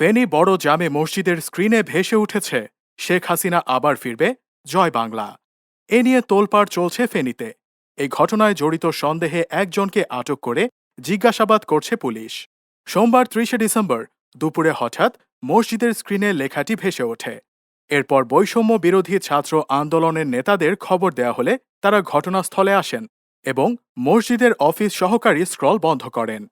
ফেনী বড় জামে মসজিদের স্ক্রিনে ভেসে উঠেছে, শেখ হাসিনা আবার ফিরবে, জয় বাংলা। এ নিয়ে তোলপাড় চলছে ফেনীতে। এই ঘটনায় জড়িত সন্দেহে একজনকে আটক করে জিজ্ঞাসাবাদ করছে পুলিশ। সোমবার ত্রিশে ডিসেম্বর দুপুরে হঠাৎ মসজিদের স্ক্রিনে লেখাটি ভেসে ওঠে। এরপর বৈষম্য বিরোধী ছাত্র আন্দোলনের নেতাদের খবর দেয়া হলে তারা ঘটনাস্থলে আসেন এবং মসজিদের অফিস সহকারী স্ক্রল বন্ধ করেন।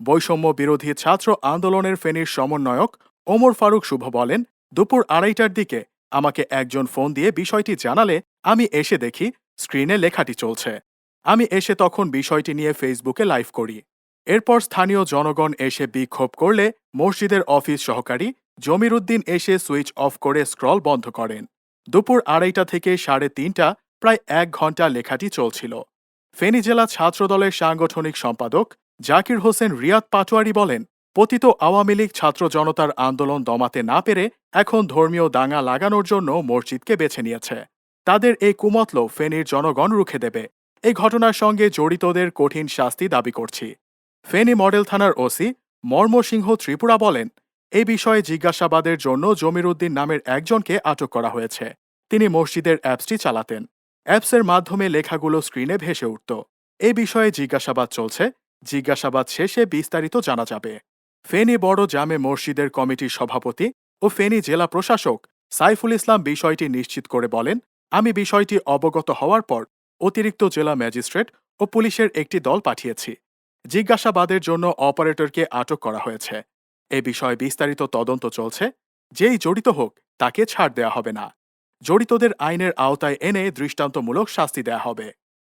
বৈষম্য বিরোধী ছাত্র আন্দোলনের ফেনীর সমন্বয়ক ওমর ফারুক শুভ বলেন, দুপুর আড়াইটার দিকে আমাকে একজন ফোন দিয়ে বিষয়টি জানালে আমি এসে দেখি স্ক্রিনে লেখাটি চলছে। আমি এসে তখন বিষয়টি নিয়ে ফেসবুকে লাইভ করি। এরপর স্থানীয় জনগণ এসে বিক্ষোভ করলে মসজিদের অফিস সহকারী জমির উদ্দিন এসে সুইচ অফ করে স্ক্রল বন্ধ করেন। দুপুর আড়াইটা থেকে সাড়ে তিনটা, প্রায় এক ঘণ্টা লেখাটি চলছিল। ফেনী জেলা ছাত্রদলের সাংগঠনিক সম্পাদক জাকির হোসেন রিয়াদ পাটোয়ারি বলেন, পতিত আওয়ামী লীগ ছাত্র জনতার আন্দোলন দমাতে না পেরে এখন ধর্মীয় দাঙ্গা লাগানোর জন্য মসজিদকে বেছে নিয়েছে। তাদের এই কুমতল ফেনীর জনগণ রুখে দেবে। এই ঘটনার সঙ্গে জড়িতদের কঠিন শাস্তি দাবি করছি। ফেনী মডেল থানার ওসি মর্মসিংহ ত্রিপুরা বলেন, এই বিষয়ে জিজ্ঞাসাবাদের জন্য জমির উদ্দিন নামের একজনকে আটক করা হয়েছে। তিনি মসজিদের অ্যাপসটি চালাতেন। অ্যাপসের মাধ্যমে লেখাগুলো স্ক্রিনে ভেসে উঠত। এ বিষয়ে জিজ্ঞাসাবাদ চলছে। জিজ্ঞাসাবাদ শেষে বিস্তারিত জানা যাবে। ফেনী বড় জামে মসজিদের কমিটির সভাপতি ও ফেনী জেলা প্রশাসক সাইফুল ইসলাম বিষয়টি নিশ্চিত করে বলেন, আমি বিষয়টি অবগত হওয়ার পর অতিরিক্ত জেলা ম্যাজিস্ট্রেট ও পুলিশের একটি দল পাঠিয়েছি। জিজ্ঞাসাবাদের জন্য অপারেটরকে আটক করা হয়েছে। এ বিষয়ে বিস্তারিত তদন্ত চলছে। যেই জড়িত হোক, তাকে ছাড় দেয়া হবে না। জড়িতদের আইনের আওতায় এনে দৃষ্টান্তমূলক শাস্তি দেয়া হবে।